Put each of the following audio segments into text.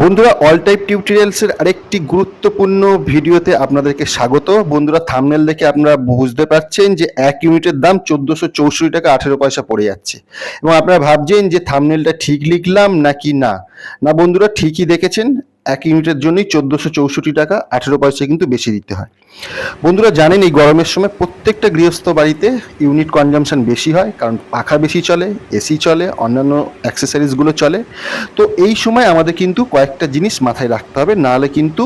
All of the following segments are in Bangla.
বন্ধুরা অল টাইপ টিউটোরিয়ালসের আরেকটি গুরুত্বপূর্ণ ভিডিওতে আপনাদেরকে স্বাগত। বন্ধুরা থামনেল দেখে আপনারা বুঝতে পারছেন যে এক ইউনিটের দাম চোদ্দোশো চৌষট্টি টাকা আঠেরো পয়সা পড়ে যাচ্ছে। এবং আপনারা ভাবছেন যে থামনেলটা ঠিক লিখলাম নাকি না? না বন্ধুরা, ঠিকই দেখেছেন। এক ইউনিটের জন্যই চোদ্দোশো চৌষট্টি টাকা, আঠেরো পয়সা কিন্তু বেশি দিতে হয়। বন্ধুরা, জানেন এই গরমের সময় প্রত্যেকটা গৃহস্থ বাড়িতে ইউনিট কনজামশন বেশি হয়, কারণ পাখা বেশি চলে এসি চলে, অন্যান্য অ্যাক্সেসরিজগুলো চলে। তো এই সময় আমাদের কিন্তু কয়েকটা জিনিস মাথায় রাখতে হবে, নাহলে কিন্তু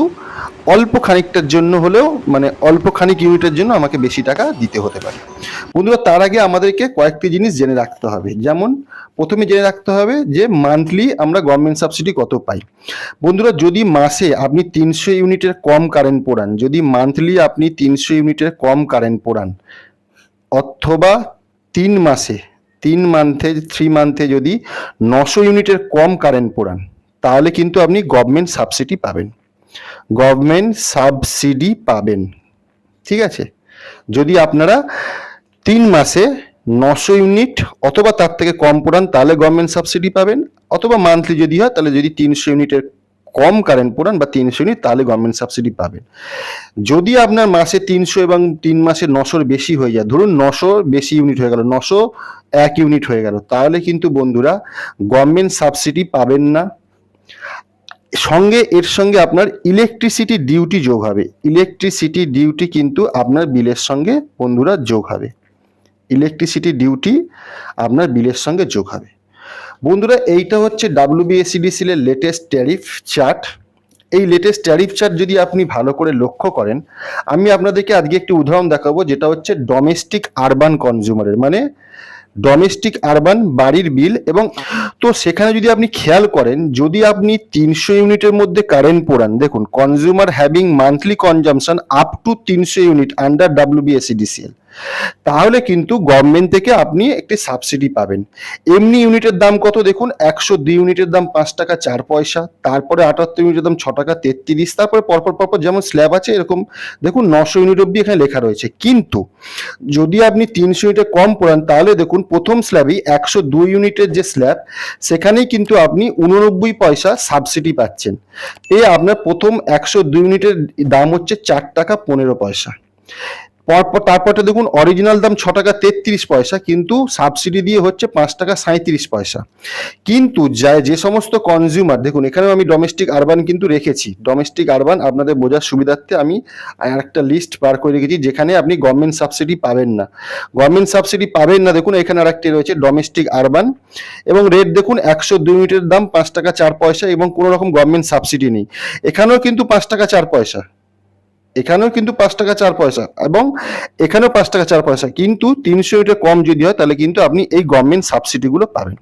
অল্প খানিকটার জন্য হলেও মানে অল্প খানিক ইউনিটের জন্য আমাকে বেশি টাকা দিতে হতে পারে। বন্ধুরা, তার আগে আমাদেরকে কয়েকটি জিনিস জেনে রাখতে হবে। যেমন, প্রথমে জেনে রাখতে হবে যে মান্থলি আমরা গভর্নমেন্ট সাবসিডি কত পাই। বন্ধুরা, যদি মাসে আপনি তিনশো ইউনিটের কম কারেন্ট পোড়ান, যদি মান্থলি আপনি তিনশো ইউনিটের কম কারেন্ট পোড়ান, অথবা তিন মাসে, তিন মান্থে থ্রি মান্থে যদি নশো ইউনিটের কম কারেন্ট পোড়ান, তাহলে কিন্তু আপনি গভর্নমেন্ট সাবসিডি পাবেন। গভর্নমেন্ট সাবসিডি পাবেন। ঠিক আছে? যদি আপনারা তিন মাসে নশো ইউনিট অথবা তার থেকে কম পোড়ান তাহলে গভর্নমেন্ট সাবসিডি পাবেন। অথবা মান্থলি যদি হয়, তাহলে যদি তিনশো ইউনিটের কম কারেন্ট পোড়ান বা তিনশো ইউনিট, তাহলে গভর্নমেন্ট সাবসিডি পাবেন। যদি আপনার মাসে তিনশো এবং তিন মাসে নশোর বেশি হয়ে যায়, ধরুন নশো বেশি ইউনিট হয়ে গেল, নশো এক ইউনিট হয়ে গেল, তাহলে কিন্তু বন্ধুরা গভর্নমেন্ট সাবসিডি পাবেন না। সঙ্গে, এর সঙ্গে আপনার ইলেকট্রিসিটি ডিউটি যোগ হবে। ইলেকট্রিসিটি ডিউটি কিন্তু আপনার বিলের সঙ্গে বন্ধুরা যোগ হবে। ইলেকট্রিসিটি ডিউটি আপনার বিলের সঙ্গে যোগ হবে। বন্ধুরা, এইটা হচ্ছে ডাব্লিউবিএসিডিসিল এর লেটেস্ট ট্যারিফ চার্ট এই লেটেস্ট ট্যারিফ চার্ট যদি আপনি ভালো করে লক্ষ্য করেন, আমি আপনাদেরকে আজকে একটি উদাহরণ দেখাবো, যেটা হচ্ছে ডোমেস্টিক আরবান কনজিউমারের মানে ডোমেস্টিক আরবান বাড়ির বিল এবং তো সেখানে যদি আপনি খেয়াল করেন, যদি আপনি তিনশো ইউনিটের মধ্যে কারেন্ট পোড়ান, দেখুন consumer having monthly consumption up to তিনশো ইউনিট আন্ডার ডাব্লিউবিএসিডিসিএল তাহলে কিন্তু গভর্নমেন্ট থেকে আপনি একটি সাবসিডি পাবেন। এমনি ইউনিটের দাম কত দেখুন? একশো দুই ইউনিটের দাম পাঁচ টাকা চার পয়সা, তারপরে আটাত্তর ইউনিটের দাম ছ টাকা তেত্রিশ, তারপরে পরপর পরপর যেমন স্ল্যাব আছে এরকম, দেখুন নশো ইউনিট অব্দি এখানে লেখা রয়েছে। কিন্তু যদি আপনি তিনশো ইউনিটের কম পড়ান, তাহলে দেখুন প্রথম স্ল্যাবই একশো দুই ইউনিটের যে স্ল্যাব সেখানেই কিন্তু আপনি উননব্বই পয়সা সাবসিডি পাচ্ছেন। এ আপনার প্রথম একশো দুই ইউনিটের দাম হচ্ছে চার টাকা পনেরো পয়সা। পরপর তারপরটা দেখুন অরিজিনাল দাম ছ টাকা তেত্রিশ পয়সা, কিন্তু সাবসিডি দিয়ে হচ্ছে পাঁচ টাকা সাঁত্রিশ পয়সা। কিন্তু যা যে সমস্ত কনজিউমার দেখুন, এখানেও আমি ডোমেস্টিক আরবান কিন্তু রেখেছি। ডোমেস্টিক আরবান আপনাদের বোঝার সুবিধার্থে আমি একটা লিস্ট বার করে রেখেছি, যেখানে আপনি গভর্নমেন্ট সাবসিডি পাবেন না। গভর্নমেন্ট সাবসিডি পাবেন না, দেখুন, এখানে আর একটি রয়েছে ডোমেস্টিক আরবান এবং রেট দেখুন, একশো দুই মিটার দাম পাঁচ টাকা চার পয়সা এবং কোনো রকম গভর্নমেন্ট সাবসিডি নেই। এখানেও কিন্তু পাঁচ টাকা চার পয়সা। এখানেও কিন্তু পাঁচ টাকা, চার পয়সা এবং এখানেও পাঁচ টাকা, চার পয়সা। কিন্তু তিনশো ইউনিটের কম যদি হয়, তাহলে কিন্তু আপনি এই গভর্নমেন্ট সাবসিডিগুলো পাবেন।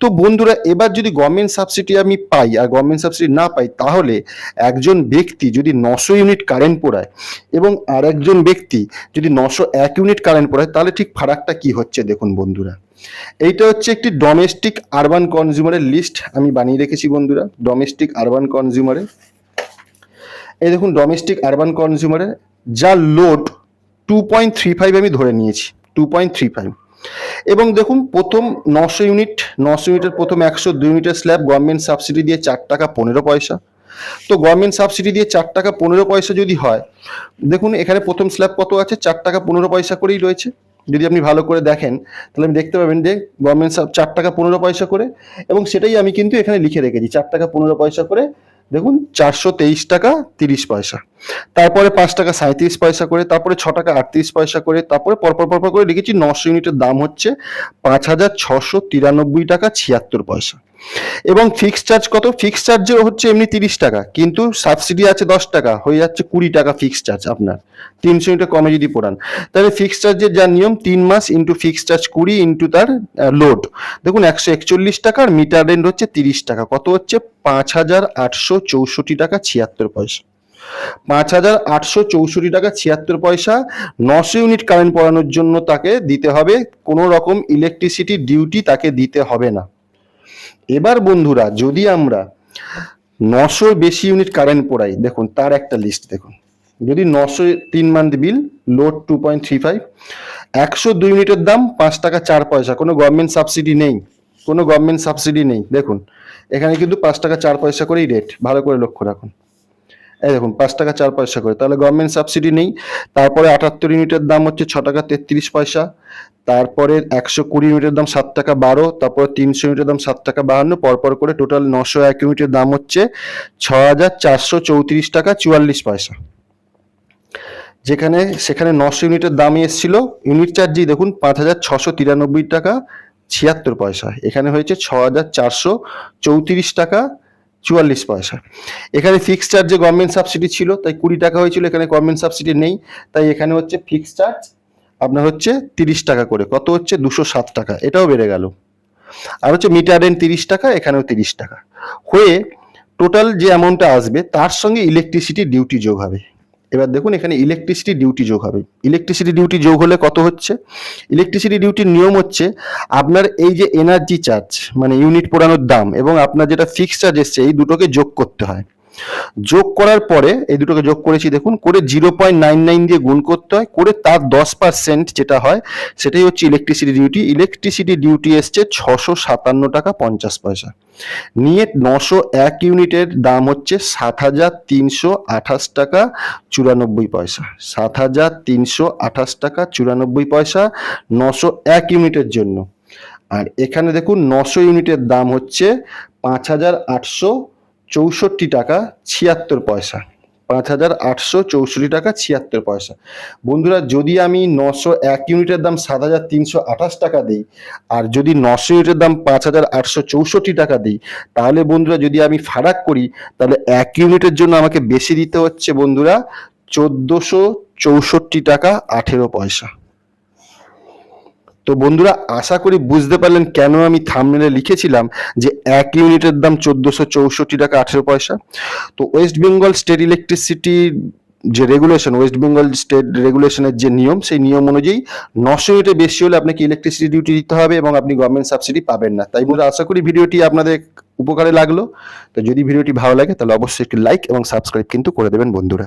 তো বন্ধুরা, এবার যদি গভর্নমেন্ট সাবসিডি আমি পাই আর গভর্নমেন্ট সাবসিডি না পাই, তাহলে একজন ব্যক্তি যদি নশো ইউনিট কারেন্ট পোড়ায় এবং আর একজন ব্যক্তি যদি নশো এক ইউনিট কারেন্ট পোড়ায়, তাহলে ঠিক ফারাকটা কি হচ্ছে দেখুন বন্ধুরা? এইটা হচ্ছে একটি ডোমেস্টিক আরবান কনজিউমারের লিস্ট আমি বানিয়ে রেখেছি বন্ধুরা ডোমেস্টিক আরবান কনজিউমারের এই দেখুন ডোমেস্টিক আরবান কনজিউমারের যা load two point three five আমি ধরে নিয়েছি টু পয়েন্ট থ্রি ফাইভ এবং দেখুন, প্রথম নশো ইউনিট নশো ইউনিটের প্রথম একশো দুই ইউনিটের স্ল্যাব গভর্নমেন্ট সাবসিডি দিয়ে চার টাকা পনেরো পয়সা। তো গভর্নমেন্ট সাবসিডি দিয়ে চার টাকা পনেরো পয়সা যদি হয়, দেখুন, এখানে প্রথম স্ল্যাব কত আছে? চার টাকা পনেরো পয়সা করেই রয়েছে। যদি আপনি ভালো করে দেখেন, তাহলে আপনি দেখতে পাবেন যে গভর্নমেন্ট সাব চার টাকা পনেরো পয়সা করে, এবং সেটাই আমি কিন্তু এখানে লিখে রেখেছি, চার টাকা পনেরো পয়সা করে দেখুন, চারশো তেইশ টাকা তিরিশ পয়সা। তারপরে পাঁচ টাকা সাঁত্রিশ পয়সা করে, তারপরে ছ টাকা আটত্রিশ পয়সা করে, তারপরে পরপর পরপর করে লিখেছি নশো ইউনিটের দাম হচ্ছে পাঁচ হাজার ছশো তিরানব্বই টাকা ছিয়াত্তর পয়সা। এবং ফিক্সড চার্জ কত? ফিক্সড চার্জ হচ্ছে এমনি তিরিশ টাকা, কিন্তু সাবসিডি আছে দশ টাকা, হয়ে যাচ্ছে কুড়ি টাকা ফিক্সড চার্জ আপনার, তিনশো ইউনিটের কমে যদি পড়ান। তাহলে ফিক্সড চার্জের যা নিয়ম, তিন মাস ইন্টু ফিক্সড চার্জ কুড়ি ইন্টু তার লোড দেখুন, একশো একচল্লিশ টাকা আর মিটার রেন্ট হচ্ছে তিরিশ টাকা, কত হচ্ছে? পাঁচ হাজার আটশো চৌষট্টি টাকা ছিয়াত্তর পয়সা। পাঁচ হাজার আটশো চৌষট্টি টাকা ছিয়াত্তর পয়সা, নশো ইউনিট কারেন্ট পড়ানোর জন্য তাকে দিতে হবে, কোনো রকম ইলেকট্রিসিটি ডিউটি তাকে দিতে হবে না। এবার বন্ধুরা, যদি আমরা নশো বেশি ইউনিট কারেন্ট পড়াই, দেখুন, তার একটা লিস্ট দেখুন। যদি নশো তিন month bill load two point three five একশো দুই ইউনিটের দাম পাঁচ টাকা চার পয়সা, কোনো গভর্নমেন্ট সাবসিডি নেই, কোনো গভর্নমেন্ট সাবসিডি নেই। দেখুন, এখানে কিন্তু পাঁচ টাকা চার পয়সা করেই রেট ভালো করে লক্ষ্য রাখুন। এই দেখুন, পাঁচ টাকা চার পয়সা করে। তাহলে গভর্নমেন্ট সাবসিডি নেই। তারপরে আটাত্তর ইউনিটের দাম হচ্ছে ছ টাকা তেত্রিশ পয়সা। তারপরে একশো কুড়ি ইউনিটের দাম সাত টাকা বারো। তারপর তিনশো ইউনিটের দাম সাত টাকা বাহান্ন। পরপর করে টোটাল নশো এক ইউনিটের দাম হচ্ছে ছ হাজার চারশো চৌত্রিশ টাকা চুয়াল্লিশ পয়সা। যেখানে, সেখানে নশো ইউনিটের দাম এসেছিল। ইউনিট চার্জই দেখুন, পাঁচ হাজার ছশো তিরানব্বই টাকা ছিয়াত্তর পয়সা। এখানে হয়েছে ছ হাজার চারশো চৌত্রিশ টাকা চুয়াল্লিশ পয়সা। এখানে ফিক্সড চার্জে গভর্নমেন্ট সাবসিডি ছিল, তাই কুড়ি টাকা হয়েছিল, এখানে গভর্নমেন্ট সাবসিডি নেই। তাই এখানে হচ্ছে ফিক্সড চার্জ আপনার হচ্ছে তিরিশ টাকা করে। কত হচ্ছে? দুশো সাত টাকা। এটাও বেড়ে গেল। আর হচ্ছে মিটার রেন্ট তিরিশ টাকা, এখানেও তিরিশ টাকা। হয়ে টোটাল যে অ্যামাউন্টটা আসবে, তার সঙ্গে ইলেকট্রিসিটি ডিউটি যোগ হবে। এবার দেখুন এখানে ইলেকট্রিসিটি ডিউটি যোগ হবে। ইলেকট্রিসিটি ডিউটি যোগ হলে কত হচ্ছে? ইলেকট্রিসিটি ডিউটির নিয়ম হচ্ছে আপনার এই যে এনার্জি চার্জ মানে ইউনিট পোড়ানোর দাম এবং আপনার যেটা ফিক্সড চার্জ এসছে, এই দুটোকে যোগ করতে হয়। যোগ করার পরে এই দুটোকে যোগ করেছি, দেখুন, করে জিরো পয়েন্ট নাইন নাইন দিয়ে গুণ করতে হয়, করে তার দশ পার্সেন্ট যেটা হয়, সেটাই হচ্ছে ইলেকট্রিসিটি ডিউটি ইলেকট্রিসিটি ডিউটি এসছে ছশো সাতান্ন টাকা পঞ্চাশ পয়সা। নিয়ে নশো এক ইউনিটের দাম হচ্ছে সাত হাজার তিনশো আঠাশ টাকা চুরানব্বই পয়সা। সাত হাজার তিনশো আঠাশ টাকা চুরানব্বই পয়সা নশো এক ইউনিটের জন্য। আর এখানে দেখুন, নশো ইউনিটের দাম হচ্ছে পাঁচ হাজার আটশো চৌষট্টি টাকা ছিয়াত্তর পয়সা। পাঁচ হাজার আটশো চৌষট্টি টাকা ছিয়াত্তর পয়সা। বন্ধুরা, যদি আমি নশো এক ইউনিটের দাম সাত হাজার তিনশো আঠাশ টাকা দিই, আর যদি নশো ইউনিটের দাম পাঁচ হাজার আটশো চৌষট্টি টাকা দিই, তাহলে বন্ধুরা, যদি আমি ফারাক করি, তাহলে এক ইউনিটের জন্য আমাকে বেশি দিতে হচ্ছে বন্ধুরা, চোদ্দোশো চৌষট্টি টাকা আঠেরো পয়সা। তো বন্ধুরা, আশা করি বুঝতে পারলেন কেন আমি থামনেলে লিখেছিলাম যে এক ইউনিটের দাম চোদ্দোশো চৌষট্টি টাকা আঠেরো পয়সা। তো ওয়েস্ট বেঙ্গল স্টেট ইলেকট্রিসিটি যে রেগুলেশন ওয়েস্ট বেঙ্গল স্টেট রেগুলেশনের যে নিয়ম, সেই নিয়ম অনুযায়ী নশো ইউনিটের বেশি হলে আপনাকে ইলেকট্রিসিটি ডিউটি দিতে হবে এবং আপনি গভর্নমেন্ট সাবসিডি পাবেন না। তাই বলে আশা করি ভিডিওটি আপনাদের উপকারে লাগল। তো যদি ভিডিওটি ভালো লাগে, তাহলে অবশ্যই একটি লাইক এবং সাবস্ক্রাইব কিন্তু করে দেবেন বন্ধুরা।